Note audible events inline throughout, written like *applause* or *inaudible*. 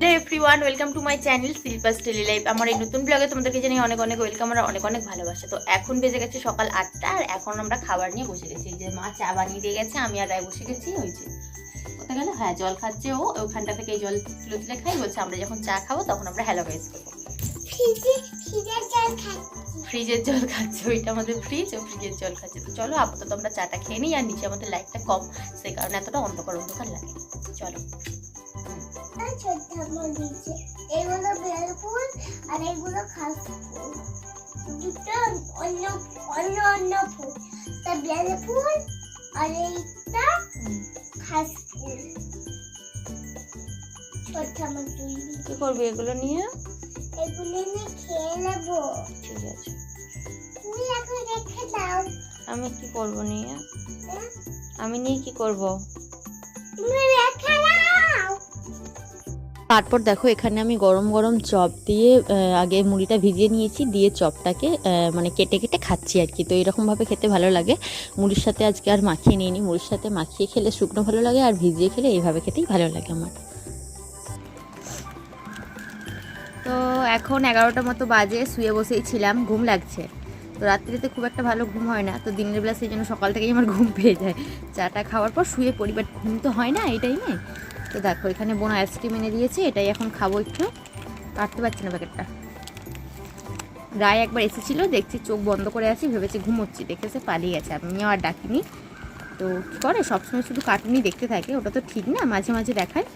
Hello everyone welcome to my channel Shilpa style life আমার এই নতুন ব্লগে তোমাদেরকে জানিয়ে অনেক অনেক ওয়েলকাম আর অনেক অনেক ভালোবাসা। তো এখন বেজে গেছে সকাল আটটা আর এখন আমরা খাবার নিয়ে বসে গেছি। যে মা চা বানিয়ে দিয়ে গেছে আমি আর রায় বসে গেছি ওই যে। কোথায় গেল? হ্যাঁ জল খাচ্ছে ও। ওখানটা থেকে জল তুলে তুলে খাই। বলছে আমরা যখন চা খাব তখন আমরা হ্যালো গাইস করব। ফ্রিজের জল ফ্রিজের জল খাচ্ছে ওইটা আমাদের ফ্রিজ ও ফ্রিজের জল খাচ্ছে। তো চলো আপাতত আমরা চাটা খেয়ে নিই আর নিচে আমাদের লাইটটা কম সেই কারণে এতটা অন্ধকার অন্ধকার লাগে। চলো। আর খাস ফুল। দুটো অন্য অন্য অন্য ফুল। তা আর এইটা খাস ফুল। কি করবি এগুলো নিয়ে? এগুলো নিয়ে খেয়ে নেব। ঠিক আছে। তুমি এখন রেখে দাও। আমি কি করব নিয়ে? হ্যাঁ? আমি নিয়ে কি করব? তারপর দেখো এখানে আমি গরম গরম চপ দিয়ে আগে মুড়িটা ভিজিয়ে নিয়েছি, দিয়ে চপটাকে মানে কেটে কেটে খাচ্ছি আর কি। তো এরকমভাবে খেতে ভালো লাগে। মুড়ির সাথে আজকে আর মাখিয়ে নিইনি। মুড়ির সাথে মাখিয়ে খেলে শুকনো ভালো লাগে, আর ভিজিয়ে খেলে এইভাবে খেতেই ভালো লাগে আমার। তো এখন এগারোটার মতো বাজে, শুয়ে বসেই ছিলাম, ঘুম লাগছে। তো রাত্রিতে খুব একটা ভালো ঘুম হয় না, তো দিনের বেলা সেই জন্য সকাল থেকেই আমার ঘুম পেয়ে যায়। চাটা খাওয়ার পর শুয়ে পরিবার ঘুম তো হয় না এই টাইমে তো দেখো, এখানে বোন আইসক্রিম এনে দিয়েছে, এটাই এখন খাব একটু। কাটতে পারছি না প্যাকেটটা। রায় একবার এসেছিল, দেখছি চোখ বন্ধ করে আছি, ভেবেছি ঘুমোচ্ছি। দেখেছে পালিয়ে গেছে আমিও আর ডাকিনি। তো কী করে, সবসময় শুধু কার্টুনই দেখতে থাকে, ওটা তো ঠিক না, মাঝে মাঝে দেখায়।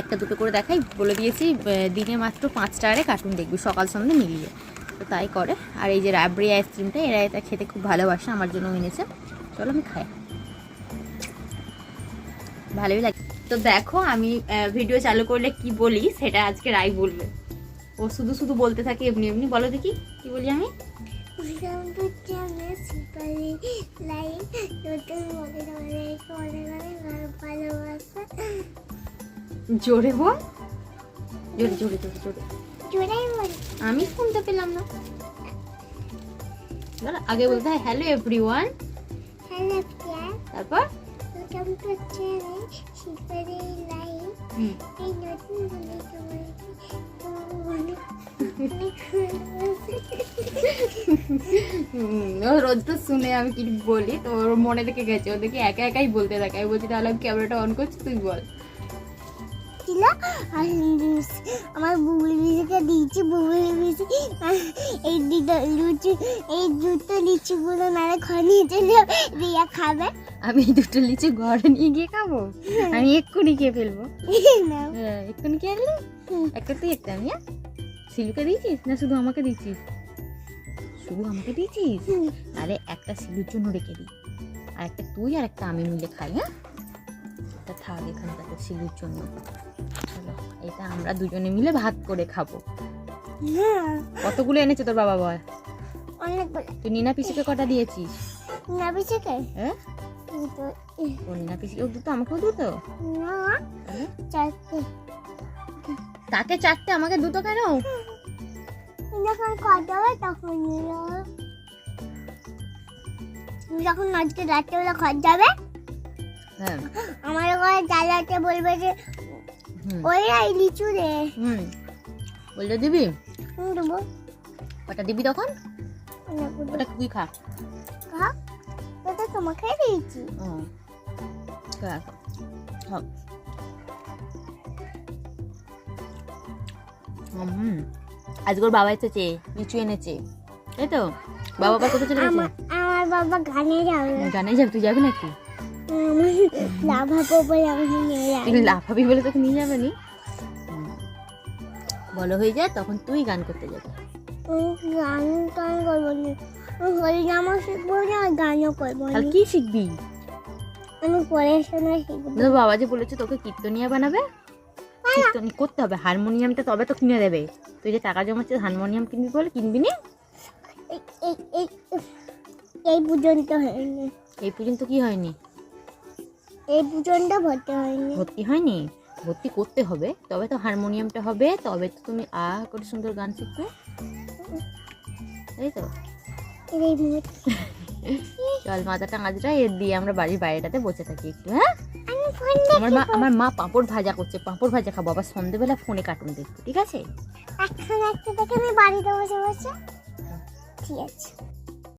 একটা দুটো করে দেখাই, বলে দিয়েছি দিনে মাত্র পাঁচটা আরে কার্টুন দেখবি, সকাল সন্ধ্যে মিলিয়ে। তো তাই করে, আর এই যে রাবড়ি আইসক্রিমটা এরা এটা খেতে খুব ভালোবাসে, আমার জন্য এনেছে। চলো আমি খাই। ভালোই লাগে। তো দেখো আমি ভিডিও চালু করলে কি বলি সেটা আজকে রাই বলবে। ও শুধু শুধু বলতে থাকে এমনি এমনি বলো দেখি কি বলি আমি? জোরে বল। জোরে জোরে জোরে জোরে। আমি শুনতে পেলাম না। আগে বলতে হয় হ্যালো এভরিওয়ান হ্যালো তারপর? ওয়েলকাম টু চ্যানেল শিল্পারি লাইন হুম এই নতুন বলে রোজ তো শুনে আমি কি বলি তো ওর মনে থেকে গেছে ওদেরকে একা একাই বলতে থাকে আমি বলছি তাহলে আমি ক্যামেরাটা অন করছি তুই বল। আর আমার বুবলি বিজিকে দিয়েছি বুবলি বিজি এই দুটো লুচি এই দুটো লিচিগুলো ঘর নিয়ে চলে রিয়া খাবে। আমি দুটো লিচু ঘরে নিয়ে গিয়ে খাব? আমি এক্ষুনি খেয়ে ফেলব। *laughs* হ্যাঁ, এক্ষুনি খেয়ে আনলি একটা তুই একটা আমি? সিলুকে দিয়েছিস না শুধু আমাকে দিয়েছিস? শুধু আমাকে দিয়েছিস। আরে একটা সিলুর জন্য রেখে দিই। আর একটা তুই আর একটা আমি মিলে খাই হ্যাঁ? এটা থাক এখানটাতে শিলুর জন্য। চলো এটা আমরা দুজনে মিলে ভাত করে খাব। হ্যাঁ, কতগুলো এনেছে তোর বাবা বল? অনেক বলে তুই নিনা পিসিকে কটা দিয়েছিস? না বিজিকে হ্যাঁ? ও নিনা পিসি ও দুটো আমাকেও দুটো? না চারটে। তাকে চারটে আমাকে দুটো কেন? যখন হবে তখন নিল। যখন আজকে রাত্রেবেলা ঘর যাবে হ্যাঁ। আমার ঘরে জ্বালাতে বলবে যে হুম। ওই রাই লিচু রে হুম। বললে দিবি? ওটা দিবি তখন? ওটা তুই খা। খা। ওটা তোমাকে দিয়েছি। খা, খা। হুম ওর বাবা এসেছে লিচু এনেছে। তাই তো? বাবা কোথায় চলে গেছে? আমার বাবা গানে যাবে। জানে যাবে? তুই যাবি নাকি? লাভাবো বলে আমাকে নিয়ে যাবে লাফাবি বলে তোকে নিয়ে যাবে নি? বলো হয়ে যায় তখন তুই গান করতে যাবি। গান টান করব না হরিনামও শিখব না গানও করব না কি শিখবি আমি পড়াশোনা শিখব? তোর বাবা যে বলেছে তোকে কীর্তনিয়া বানাবে কীর্তন করতে হবে হারমোনিয়ামটা তবে তো কিনে দেবে। তুই যে টাকা জমাচ্ছিস হারমোনিয়াম কিনবি বলে কিনবি নি? এই এই এই এই পর্যন্ত হয়নি। এই পর্যন্ত কি হয়নি? এই পর্যন্ত ভর্তি হয়নি। ভর্তি হয়নি? ভর্তি করতে হবে। তবে তো হারমোনিয়ামটা হবে। তবে তো তুমি আ করে সুন্দর গান শিখবে। তাই তো। চল মাথাটা আজরা এর দিয়ে আমরা বাড়ির বাইরেটাতে বসে থাকি একটু হ্যাঁ? আমার মা আমার মা পাঁপড় ভাজা করছে। পাঁপড় ভাজা খাব। আবার সন্ধেবেলা ফোনে কার্টুন দেখব ঠিক আছে? এখন একটা দেখে আমি বাড়িতে বসে বসে ঠিক আছে।